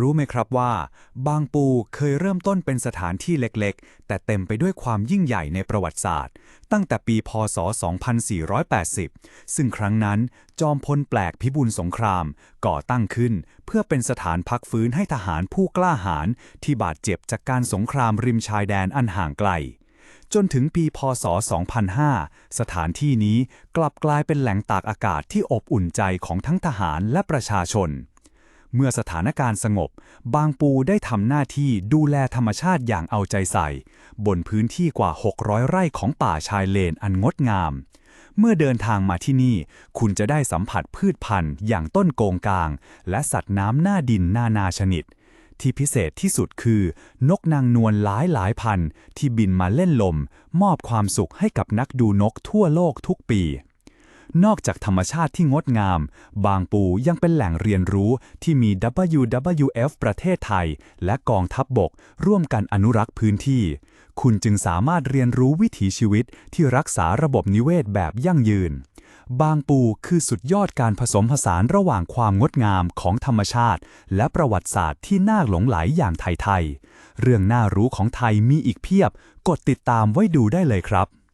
รู้ไหมครับว่า บางปูเคยเริ่มต้นเป็นสถานที่เล็กๆ แต่เต็มไปด้วยความยิ่งใหญ่ในประวัติศาสตร์ ตั้งแต่ปีพศ 2480 ซึ่งครั้งนั้นจอมพลแปลกพิบูลสงคราม ก่อตั้งขึ้น เพื่อเป็นสถานพักฟื้นให้ทหารผู้กล้าหาญที่บาดเจ็บจากการสงครามริมชายแดนอันห่างไกลจนถึงปีพศ 2005 สถานที่นี้กลับกลายเป็นแหล่งตากอากาศที่อบอุ่นใจของทั้งทหารและประชาชน เมื่อสถานการณ์สงบ บางปูได้ทำหน้าที่ดูแลธรรมชาติอย่างเอาใจใส่ บนพื้นที่กว่า 600 ไร่ของป่าชายเลนอันงดงาม เมื่อเดินทางมาที่นี่ คุณจะได้สัมผัสพืชพันธุ์อย่างต้นโกงกาง และสัตว์น้ำหน้าดินนานาชนิด ที่พิเศษที่สุดคือ นกนางนวลหลายหลายพันที่บินมาเล่นลม มอบความสุขให้กับนักดูนกทั่วโลกทุกปี นอกจากธรรมชาติที่งดงาม บางปูยังเป็นแหล่งเรียนรู้ที่มี WWF ประเทศไทย และกองทัพบบก ร่วมกันอนุรักษ์พื้นที่ คุณจึงสามารถเรียนรู้วิถีชีวิตที่รักษาระบบนิเวศแบบยั่งยืน บางปูคือสุดยอดการผสมผสานระหว่างความงดงามของธรรมชาติ และประวัติศาสตร์ที่น่าหลงไหลอย่างไทยๆ เรื่องน่ารู้ของไทยมีอีกเพียบ กดติดตามไว้ดูได้เลยครับ